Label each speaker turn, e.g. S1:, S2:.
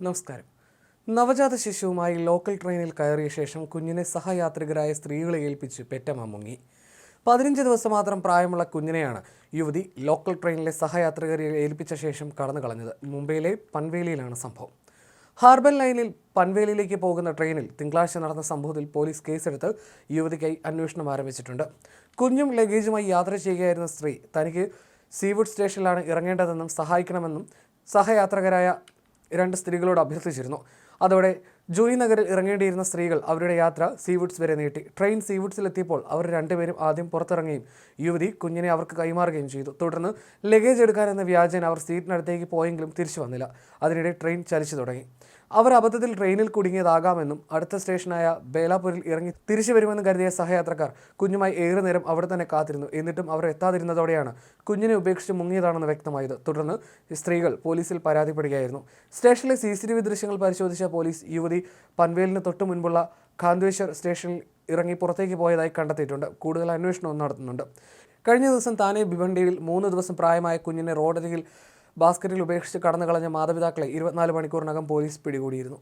S1: നമസ്കാരം. നവജാത ശിശുവുമായി ലോക്കൽ ട്രെയിനിൽ കയറിയ ശേഷം കുഞ്ഞിനെ സഹയാത്രികരായ സ്ത്രീകളെ ഏൽപ്പിച്ച് പെറ്റമ്മ മുങ്ങി. പതിനഞ്ച് ദിവസം മാത്രം പ്രായമുള്ള കുഞ്ഞിനെയാണ് യുവതി ലോക്കൽ ട്രെയിനിലെ സഹയാത്രികരെ ഏൽപ്പിച്ച ശേഷം കടന്നു കളഞ്ഞത്. മുംബൈയിലെ പൻവേലിയിലാണ് സംഭവം. ഹാർബർ ലൈനിൽ പൻവേലിയിലേക്ക് പോകുന്ന ട്രെയിനിൽ തിങ്കളാഴ്ച നടന്ന സംഭവത്തിൽ പോലീസ് കേസെടുത്ത് യുവതിക്കായി അന്വേഷണം ആരംഭിച്ചിട്ടുണ്ട്. കുഞ്ഞും ലഗേജുമായി യാത്ര ചെയ്യുകയായിരുന്ന സ്ത്രീ തനിക്ക് സീവുഡ് സ്റ്റേഷനിലാണ് ഇറങ്ങേണ്ടതെന്നും സഹായിക്കണമെന്നും സഹയാത്രികരായ രണ്ട് സ്ത്രീകളോട് അഭ്യർത്ഥിച്ചിരുന്നു. അതോടെ ജൂയി നഗറിൽ ഇറങ്ങേണ്ടിയിരുന്ന സ്ത്രീകൾ അവരുടെ യാത്ര സീവുഡ്സ് വരെ നീട്ടി. ട്രെയിൻ സീവുഡ്സിലെത്തിയപ്പോൾ അവർ രണ്ടുപേരും ആദ്യം പുറത്തിറങ്ങുകയും യുവതി കുഞ്ഞിനെ അവർക്ക് കൈമാറുകയും ചെയ്തു. തുടർന്ന് ലഗേജ് എടുക്കാനെന്ന വ്യാജേന അവർ സീറ്റിനടുത്തേക്ക് പോയെങ്കിലും തിരിച്ചു വന്നില്ല. അതിനിടെ ട്രെയിൻ ചലിച്ചു തുടങ്ങി. അവർ അബദ്ധത്തിൽ ട്രെയിനിൽ കുടുങ്ങിയതാകാമെന്നും അടുത്ത സ്റ്റേഷനായ ബേലാപൂരിൽ ഇറങ്ങി തിരിച്ചു വരുമെന്നും കരുതിയ സഹയാത്രക്കാർ കുഞ്ഞുമായി ഏറെ നേരം അവിടെ തന്നെ കാത്തിരുന്നു. എന്നിട്ടും അവർ എത്താതിരുന്നതോടെയാണ് കുഞ്ഞിനെ ഉപേക്ഷിച്ച് മുങ്ങിയതാണെന്ന് വ്യക്തമായത്. തുടർന്ന് സ്ത്രീകൾ പോലീസിൽ പരാതിപ്പെടുകയായിരുന്നു. സ്റ്റേഷനിലെ സി സി ടി വി ദൃശ്യങ്ങൾ പരിശോധിച്ച പോലീസ് യുവതി പൻവേലിന് തൊട്ടു മുൻപുള്ള ഖാന്ദേശ്വർ സ്റ്റേഷനിൽ ഇറങ്ങി പുറത്തേക്ക് പോയതായി കണ്ടെത്തിയിട്ടുണ്ട്. കൂടുതൽ അന്വേഷണവും നടത്തുന്നുണ്ട്. കഴിഞ്ഞ ദിവസം താനെ ഭിവണ്ടിയിൽ മൂന്ന് ദിവസം പ്രായമായ കുഞ്ഞിനെ റോഡരികിൽ ബാസ്ക്കറ്റിൽ ഉപേക്ഷിച്ച് കടന്നു കളഞ്ഞ മാതാപിതാക്കളെ ഇരുപത്തിനാല് മണിക്കൂറിനകം പോലീസ് പിടികൂടിയിരുന്നു